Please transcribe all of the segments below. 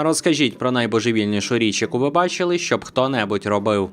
Розкажіть про найбожевільнішу річ, яку ви бачили, щоб хто-небудь робив.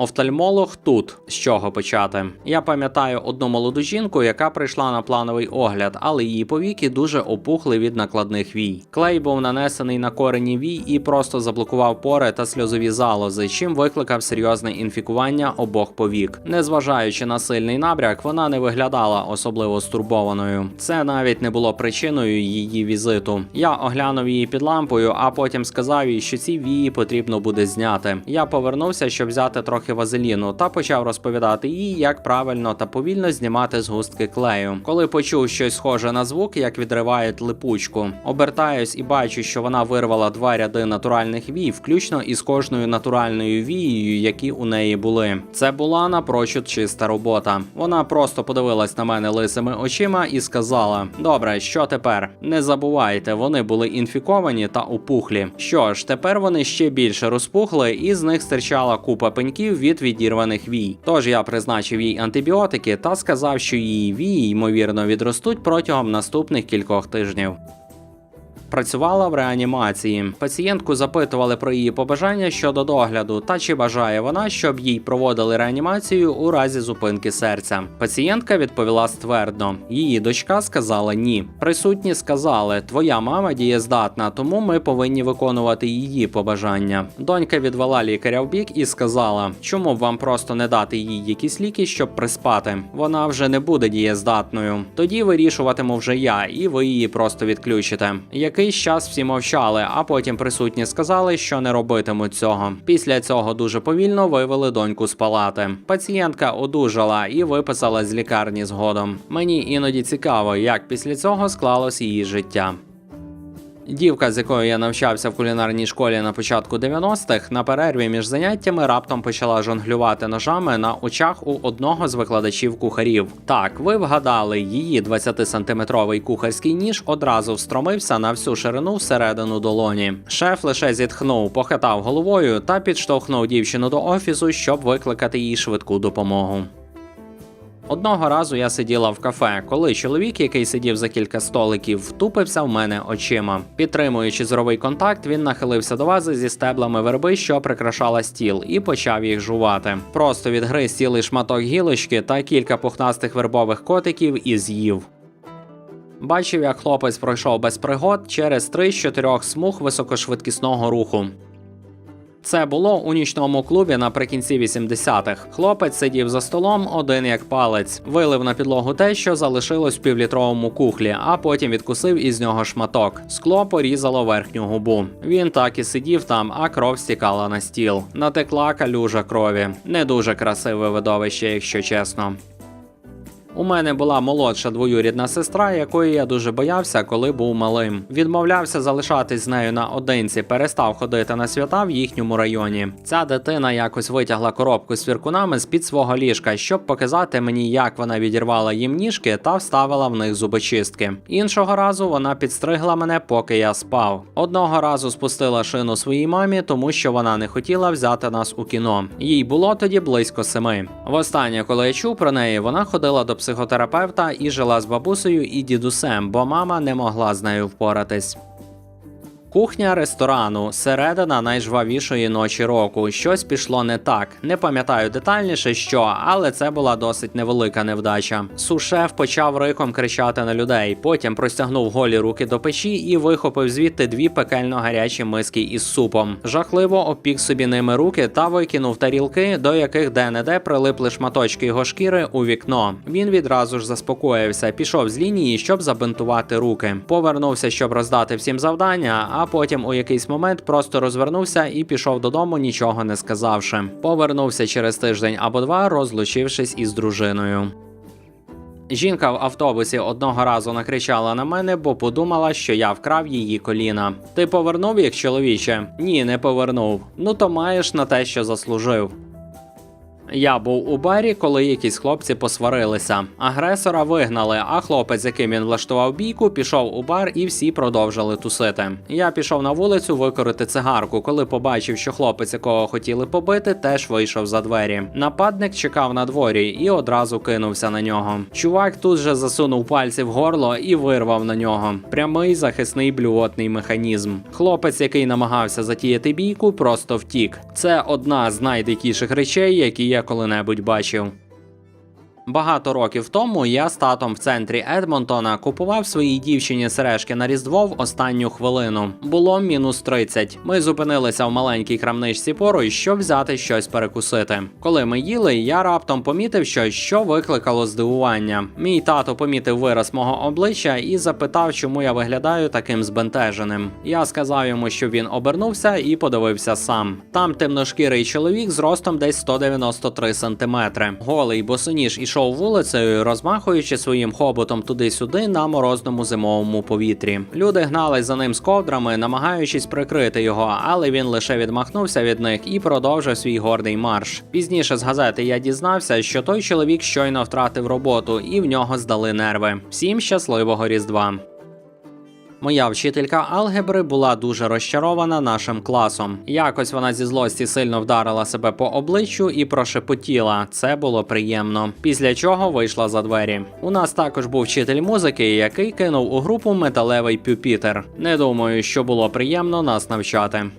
Офтальмолог тут з чого почати. Я пам'ятаю одну молоду жінку, яка прийшла на плановий огляд, але її повіки дуже опухли від накладних вій. Клей був нанесений на корені вій і просто заблокував пори та сльозові залози, чим викликав серйозне інфікування обох повік. Незважаючи на сильний набряк, вона не виглядала особливо стурбованою. Це навіть не було причиною її візиту. Я оглянув її під лампою, а потім сказав їй, що ці вії потрібно буде зняти. Я повернувся, щоб взяти трохи вазеліну, та почав розповідати їй, як правильно та повільно знімати згустки клею. Коли почув щось схоже на звук, як відривають липучку, обертаюсь і бачу, що вона вирвала два ряди натуральних вій, включно із кожною натуральною вією, які у неї були. Це була напрочуд чиста робота. Вона просто подивилась на мене лисими очима і сказала: Добре, що тепер? Не забувайте, вони були інфіковані та опухлі. Що ж, тепер вони ще більше розпухли, і з них стирчала купа пеньків від відірваних вій. Тож я призначив їй антибіотики та сказав, що її вії ймовірно відростуть протягом наступних кількох тижнів. Працювала в реанімації. Пацієнтку запитували про її побажання щодо догляду та чи бажає вона, щоб їй проводили реанімацію у разі зупинки серця. Пацієнтка відповіла ствердно. Її дочка сказала ні. Присутні сказали: Твоя мама дієздатна, тому ми повинні виконувати її побажання. Донька відвела лікаря в бік і сказала: Чому б вам просто не дати їй якісь ліки, щоб приспати? Вона вже не буде дієздатною. Тоді вирішуватиму вже я, і ви її просто відключите. Якийсь час всі мовчали, а потім присутні сказали, що не робитимуть цього. Після цього дуже повільно вивели доньку з палати. Пацієнтка одужала і виписала з лікарні згодом. Мені іноді цікаво, як після цього склалось її життя. Дівка, з якою я навчався в кулінарній школі на початку 90-х, на перерві між заняттями раптом почала жонглювати ножами на очах у одного з викладачів кухарів. Так, ви вгадали, її 20-сантиметровий кухарський ніж одразу встромився на всю ширину всередину долоні. Шеф лише зітхнув, похитав головою та підштовхнув дівчину до офісу, щоб викликати їй швидку допомогу. Одного разу я сиділа в кафе, коли чоловік, який сидів за кілька столиків, втупився в мене очима. Підтримуючи зоровий контакт, він нахилився до вази зі стеблами верби, що прикрашала стіл, і почав їх жувати. Просто відгриз цілий шматок гілочки та кілька пухнастих вербових котиків і з'їв. Бачив, як хлопець пройшов без пригод через три з чотирьох смуг високошвидкісного руху. Це було у нічному клубі наприкінці 80-х. Хлопець сидів за столом один як палець, вилив на підлогу те, що залишилось в півлітровому кухлі, а потім відкусив із нього шматок. Скло порізало верхню губу. Він так і сидів там, а кров стікала на стіл. Натекла калюжа крові. Не дуже красиве видовище, якщо чесно. У мене була молодша двоюрідна сестра, якої я дуже боявся, коли був малим. Відмовлявся залишатись з нею наодинці, перестав ходити на свята в їхньому районі. Ця дитина якось витягла коробку з свіркунами з під свого ліжка, щоб показати мені, як вона відірвала їм ніжки та вставила в них зубочистки. Іншого разу вона підстригла мене, поки я спав. Одного разу спустила шину своїй мамі, тому що вона не хотіла взяти нас у кіно. Їй було тоді близько семи. Востаннє, коли я чув про неї, вона ходила до психотерапевта і жила з бабусею і дідусем, бо мама не могла з нею впоратись. Кухня ресторану середина найжвавішої ночі року. Щось пішло не так. Не пам'ятаю детальніше, що, але це була досить невелика невдача. Сушеф почав риком кричати на людей. Потім простягнув голі руки до печі і вихопив звідти дві пекельно гарячі миски із супом. Жахливо обпік собі ними руки та викинув тарілки, до яких де-не-де прилипли шматочки його шкіри у вікно. Він відразу ж заспокоївся, пішов з лінії, щоб забинтувати руки. Повернувся, щоб роздати всім завдання. А потім у якийсь момент просто розвернувся і пішов додому, нічого не сказавши. Повернувся через тиждень або два, розлучившись із дружиною. Жінка в автобусі одного разу накричала на мене, бо подумала, що я вкрав її коліна. Ти повернув їх, чоловіче? Ні, не повернув. Ну то маєш на те, що заслужив. Я був у барі, коли якісь хлопці посварилися. Агресора вигнали, а хлопець, з яким він влаштував бійку, пішов у бар і всі продовжили тусити. Я пішов на вулицю викорити цигарку, коли побачив, що хлопець, якого хотіли побити, теж вийшов за двері. Нападник чекав на дворі і одразу кинувся на нього. Чувак тут же засунув пальці в горло і вирвав на нього. Прямий захисний блювотний механізм. Хлопець, який намагався затіяти бійку, просто втік. Це одна з найдикіших речей, які я коли-небудь бачив. Багато років тому я з татом в центрі Едмонтона купував своїй дівчині сережки на Різдво в останню хвилину. Було мінус 30. Ми зупинилися в маленькій крамничці поруч, щоб взяти щось перекусити. Коли ми їли, я раптом помітив щось, що викликало здивування. Мій тато помітив вираз мого обличчя і запитав, чому я виглядаю таким збентеженим. Я сказав йому, що він обернувся і подивився сам. Там темношкірий чоловік з ростом десь 193 сантиметри. Голий босоніж ішов вулицею, розмахуючи своїм хоботом туди-сюди на морозному зимовому повітрі. Люди гнали за ним з ковдрами, намагаючись прикрити його, але він лише відмахнувся від них і продовжив свій гордий марш. Пізніше з газети я дізнався, що той чоловік щойно втратив роботу і в нього здали нерви. Всім щасливого різдва. Моя вчителька алгебри була дуже розчарована нашим класом. Якось вона зі злості сильно вдарила себе по обличчю і прошепотіла. Це було приємно. Після чого вийшла за двері. У нас також був вчитель музики, який кинув у групу металевий пюпітер. Не думаю, що було приємно нас навчати.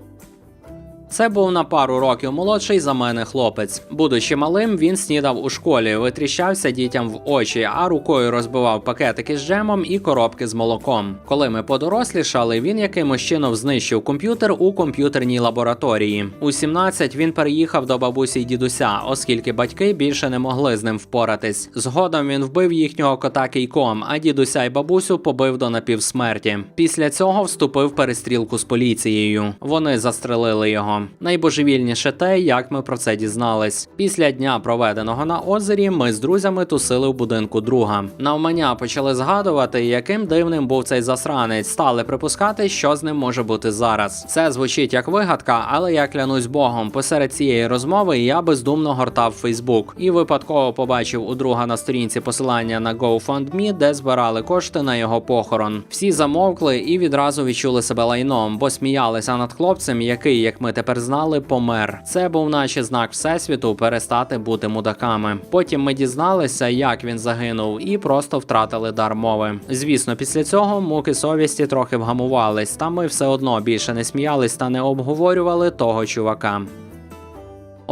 Це був на пару років молодший за мене хлопець. Будучи малим, він снідав у школі, витріщався дітям в очі, а рукою розбивав пакетики з джемом і коробки з молоком. Коли ми подорослішали, він якимось чином знищив комп'ютер у комп'ютерній лабораторії. У 17 він переїхав до бабусі й дідуся, оскільки батьки більше не могли з ним впоратись. Згодом він вбив їхнього кота кійком, а дідуся й бабусю побив до напівсмерті. Після цього вступив перестрілку з поліцією. Вони застрелили його. Найбожевільніше те, як ми про це дізнались. Після дня, проведеного на озері, ми з друзями тусили в будинку друга. Навмання почали згадувати, яким дивним був цей засранець. Стали припускати, що з ним може бути зараз. Це звучить як вигадка, але я клянусь Богом. Посеред цієї розмови я бездумно гортав Фейсбук і випадково побачив у друга на сторінці посилання на GoFundMe, де збирали кошти на його похорон. Всі замовкли і відразу відчули себе лайном, бо сміялися над хлопцем, який, як ми тепер знали, помер. Це був наче знак всесвіту перестати бути мудаками. Потім ми дізналися, як він загинув, і просто втратили дар мови. Звісно, після цього муки совісті трохи вгамувались, та ми все одно більше не сміялись та не обговорювали того чувака.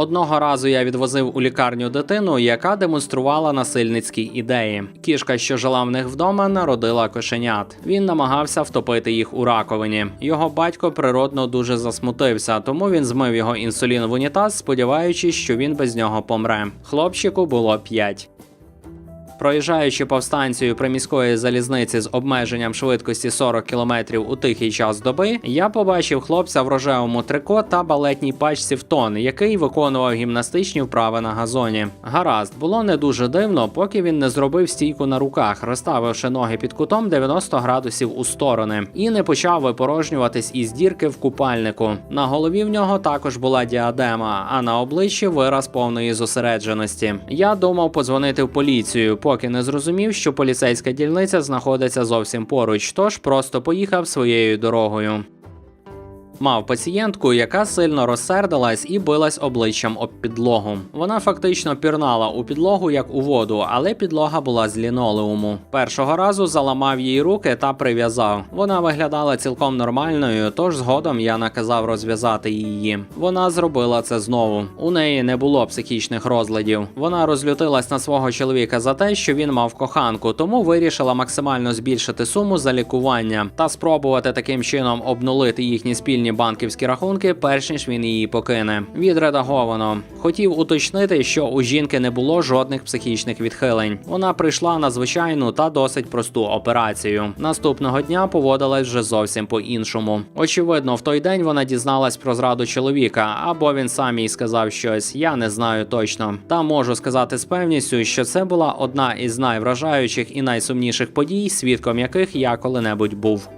Одного разу я відвозив у лікарню дитину, яка демонструвала насильницькі ідеї. Кішка, що жила в них вдома, народила кошенят. Він намагався втопити їх у раковині. Його батько природно дуже засмутився, тому він змив його інсулін в унітаз, сподіваючись, що він без нього помре. Хлопчику було 5. Проїжджаючи повстанцію приміської залізниці з обмеженням швидкості 40 км у тихий час доби, я побачив хлопця в рожевому трико та балетній пачці в тон, який виконував гімнастичні вправи на газоні. Гаразд, було не дуже дивно, поки він не зробив стійку на руках, розставивши ноги під кутом 90 градусів у сторони, і не почав випорожнюватись із дірки в купальнику. На голові в нього також була діадема, а на обличчі вираз повної зосередженості. Я думав подзвонити в поліцію поки не зрозумів, що поліцейська дільниця знаходиться зовсім поруч, тож просто поїхав своєю дорогою. Мав пацієнтку, яка сильно розсердилась і билась обличчям об підлогу. Вона фактично пірнала у підлогу як у воду, але підлога була з лінолеуму. Першого разу заламав їй руки та прив'язав. Вона виглядала цілком нормальною, тож згодом я наказав розв'язати її. Вона зробила це знову. У неї не було психічних розладів. Вона розлютилась на свого чоловіка за те, що він мав коханку, тому вирішила максимально збільшити суму за лікування та спробувати таким чином обнулити їхні спільні банківські рахунки, перш ніж він її покине. Відредаговано. Хотів уточнити, що у жінки не було жодних психічних відхилень. Вона прийшла на звичайну та досить просту операцію. Наступного дня поводилась вже зовсім по-іншому. Очевидно, в той день вона дізналась про зраду чоловіка, або він сам їй сказав щось. Я не знаю точно. Та можу сказати з певністю, що це була одна із найвражаючих і найсумніших подій, свідком яких я коли-небудь був.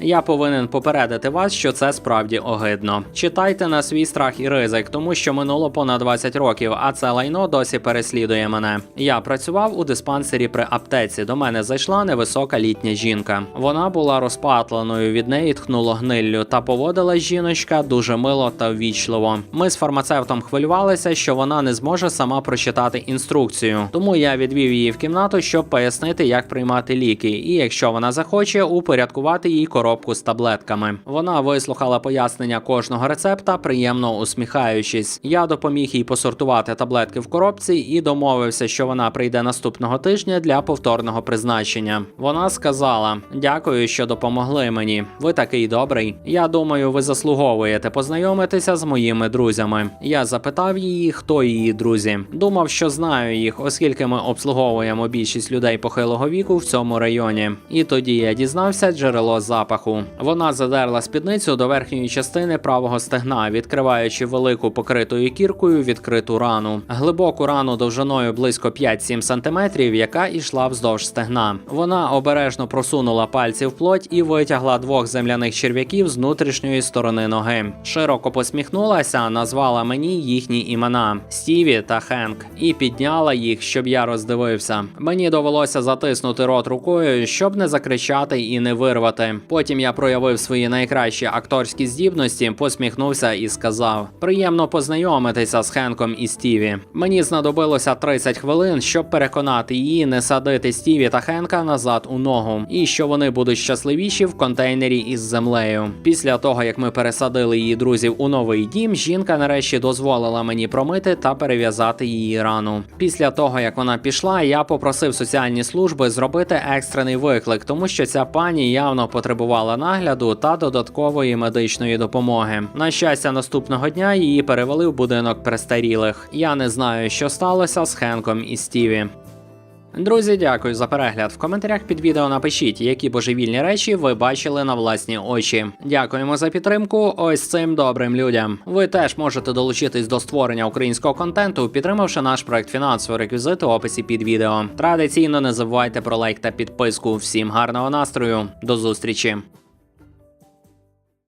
Я повинен попередити вас, що це справді огидно. Читайте на свій страх і ризик, тому що минуло понад 20 років, а це лайно досі переслідує мене. Я працював у диспансері при аптеці. До мене зайшла невисока літня жінка. Вона була розпатленою, від неї тхнуло гниллю, та поводила жіночка дуже мило та ввічливо. Ми з фармацевтом хвилювалися, що вона не зможе сама прочитати інструкцію. Тому я відвів її в кімнату, щоб пояснити, як приймати ліки, і якщо вона захоче, упорядкувати їй коробку з таблетками. Вона вислухала пояснення кожного рецепта, приємно усміхаючись. Я допоміг їй посортувати таблетки в коробці і домовився, що вона прийде наступного тижня для повторного призначення. Вона сказала: Дякую, що допомогли мені. Ви такий добрий. Я думаю, ви заслуговуєте познайомитися з моїми друзями. Я запитав її, хто її друзі. Думав, що знаю їх, оскільки ми обслуговуємо більшість людей похилого віку в цьому районі. І тоді я дізнався джерело запаху. Вона задерла спідницю до верхньої частини правого стегна, відкриваючи велику покритою кіркою відкриту рану. Глибоку рану довжиною близько 5-7 см, яка ішла вздовж стегна. Вона обережно просунула пальці в плоть і витягла двох земляних черв'яків з внутрішньої сторони ноги. Широко посміхнулася, назвала мені їхні імена Стіві та Хенк, і підняла їх, щоб я роздивився. Мені довелося затиснути рот рукою, щоб не закричати і не вирвати. Потім я проявив свої найкращі акторські здібності, посміхнувся і сказав: приємно познайомитися з Хенком і Стіві. Мені знадобилося 30 хвилин, щоб переконати її не садити Стіві та Хенка назад у ногу, і що вони будуть щасливіші в контейнері із землею. Після того як ми пересадили її друзів у новий дім, жінка нарешті дозволила мені промити та перев'язати її рану. Після того як вона пішла, я попросив соціальні служби зробити екстрений виклик, тому що ця пані явно потребувала нагляду та додаткової медичної допомоги. На щастя, наступного дня її перевели в будинок престарілих. Я не знаю, що сталося з Хенком і Стіві. Друзі, дякую за перегляд. В коментарях під відео напишіть, які божевільні речі ви бачили на власні очі. Дякуємо за підтримку. Ось цим добрим людям. Ви теж можете долучитись до створення українського контенту, підтримавши наш проект фінансово. Реквізити в описі під відео. Традиційно не забувайте про лайк та підписку. Всім гарного настрою. До зустрічі.